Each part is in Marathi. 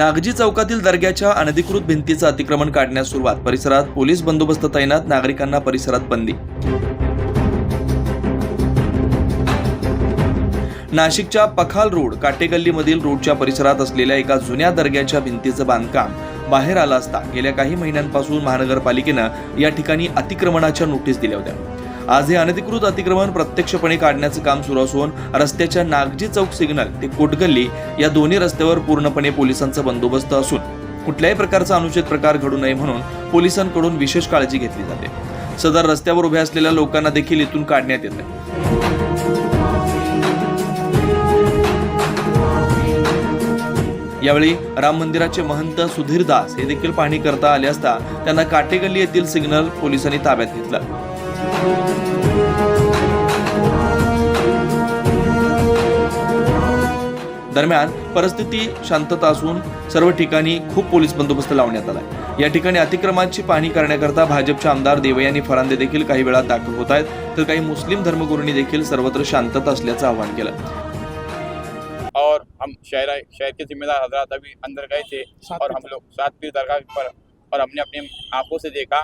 नागजी चौकातील दर्ग्याच्या अनधिकृत भिंतीचं अतिक्रमण काढण्यास सुरुवात. परिसरात पोलीस बंदोबस्त तैनात नागरिकांना परिसरात बंदी. नाशिकच्या पखाल रोड काटेगल्लीमधील रोडच्या परिसरात असलेल्या एका जुन्या दर्ग्याच्या भिंतीचं बांधकाम बाहेर आलं असता गेल्या काही महिन्यांपासून महानगरपालिकेनं या ठिकाणी अतिक्रमणाच्या नोटीस दिल्या होत्या. आज हे अनधिकृत अतिक्रमण प्रत्यक्षपणे काढण्याचं काम सुरू असून रस्त्याच्या नागजी चौक सिग्नल ते कोटगल्ली या दोन्ही रस्त्यावर पूर्णपणे पोलिसांचा बंदोबस्त असून कुठल्याही प्रकारचा अनुचित प्रकार घडू नये म्हणून पोलिसांकडून विशेष काळजी घेतली जाते. सदर रस्त्यावर उभ्या असलेल्या लोकांना देखील इथून काढण्यात येत यावेळी राम मंदिराचे महंत सुधीर दास हे देखील पाहणी करता आले असता त्यांना काटेगल्ली येथील सिग्नल पोलिसांनी ताब्यात घेतलं. दरम्यान परिस्थिती शांतता असून सर्व ठिकाणी खूप पोलीस बंदोबस्त लावण्यात आला या ठिकाणी अतिक्रमाची पाहणी करण्याकरता भाजपचे आमदार देवयानी फरांदे देखील काही वेळात दाखल होत आहेत. तर काही मुस्लिम धर्मगुरूंनी देखील सर्वत्र शांतता असल्याचं आवाहन केलं. और हम शहर शहर के जिम्मेदार हजरात अभी अंदर गए थे और हम लोग सात पीर दरगाह पर और हमने अपनी आंखों से देखा।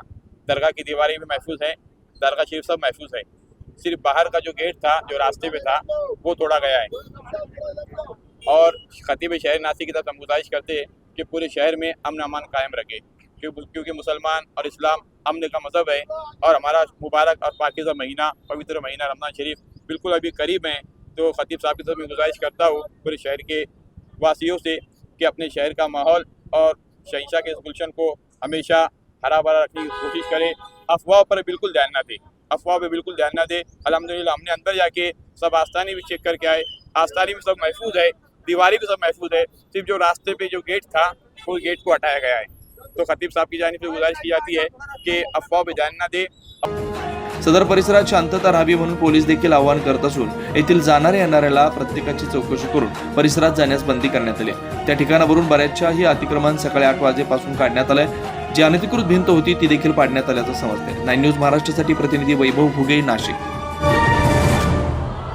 दरगाह की दीवारें भी महफूज हैं। दरगाह शरीफ सब महफूज है। सिर्फ़ बाहर का जो गेट था, जो रास्ते पे था, वो तोड़ा गया है। और खतीब शहर नासिक की तरफ़ हम गुजारिश करते हैं कि पूरे शहर में अमन अमान कायम रखे। क्योंकि मुसलमान और इस्लाम अमन का मज़हब है और हमारा मुबारक और पाकिज़ा महीना, पवित्र महीना रमज़ान शरीफ बिल्कुल अभी करीब है। तो खतीब साहब की तरफ़ मैं गुजारिश करता हूँ पूरे शहर के वासियों से कि अपने शहर का माहौल और शहशाह के गुलशन को हमेशा हरा भरा रखने की कोशिश करें। अफवाह पर बिल्कुल ध्यान ना दें। अफवाह पर बिल्कुल ध्यान ना दें। अलहमदिल्ला हमने अंदर जाके सब आस्थानी भी चेक करके आए। आस्थानी भी सब महफूज है। दीवारी भी सब महफूज है। सिर्फ जो रास्ते पे जो गेट था वो गेट को हटाया गया है। तो खतीब साहब की जानी से गुजारिश की जाती है कि अफवाह पर ध्यान ना दे। सदर परिसरात शांतता राहावी म्हणून पोलीस देखील आवाहन करत असून येथील जाणाऱ्या येणाऱ्याला प्रत्येकाची चौकशी करून परिसरात जाण्यास बंदी करण्यात आली त्या ठिकाणावरून बऱ्याचशाही अतिक्रमण सकाळी आठ वाजेपासून काढण्यात आलंय. जी अनधिकृत भिंत होती ती देखील पाडण्यात आल्याचं समजते नाईन न्यूज महाराष्ट्रासाठी प्रतिनिधी वैभव भुगे नाशिक.